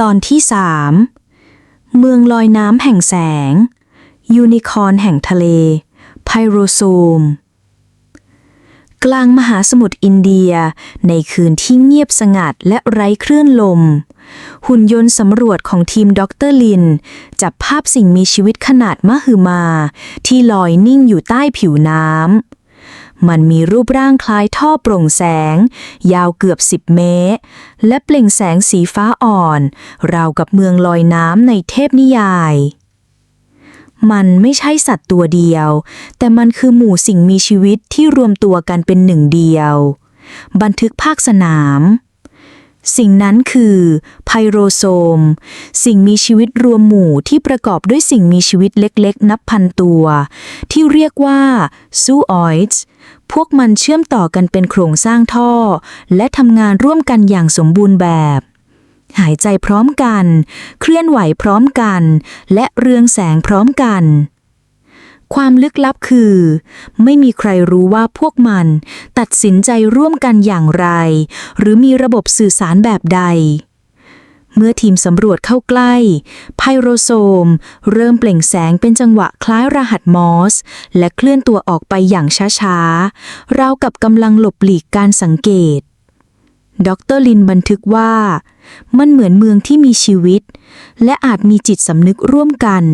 ตอนที่สามเมืองลอยน้ำแห่งแสง ยูนิคอร์นแห่งทะเล ไพโรโซม กลางมหาสมุทรอินเดีย ในคืนที่เงียบสงัดและไร้คลื่นลม หุ่นยนต์สำรวจของทีมด็อกเตอร์ลิน จับภาพสิ่งมีชีวิตขนาดมหึมา ที่ลอยนิ่งอยู่ใต้ผิวน้ำ มันมีรูปร่างคล้ายท่อโปร่งแสง ยาวเกือบสิบเมตร และเปล่งแสงสีฟ้าอ่อน ราวกับเมืองลอยน้ำในเทพนิยาย มันไม่ใช่สัตว์ตัวเดียว แต่มันคือหมู่สิ่งมีชีวิตที่รวมตัวกันเป็นหนึ่งเดียว บันทึกภาคสนาม สิ่งนั้นคือไพโรโซม สิ่งมีชีวิตรวมหมู่ที่ประกอบด้วยสิ่งมีชีวิตเล็กๆ นับพันตัว ที่เรียกว่าซูออยส์พวกมันเชื่อมต่อกันเป็นโครงสร้างท่อ และทำงานร่วมกันอย่างสมบูรณ์แบบ หายใจพร้อมกัน เคลื่อนไหวพร้อมกัน และเรืองแสงพร้อมกัน ความลึกลับคือ ไม่มีใครรู้ว่าพวกมัน ตัดสินใจร่วมกันอย่างไร หรือมีระบบสื่อสารแบบใด เมื่อทีมสำรวจเข้าใกล้ ไพโรโซม เริ่มเปล่งแสงเป็นจังหวะคล้ายรหัสมอส และเคลื่อนตัวออกไปอย่างช้าๆราวกับกำลังหลบหลีกการสังเกตดรลินบันทึกว่า มันเหมือนเมืองที่มีชีวิต และอาจมีจิตสำนึกร่วมกัน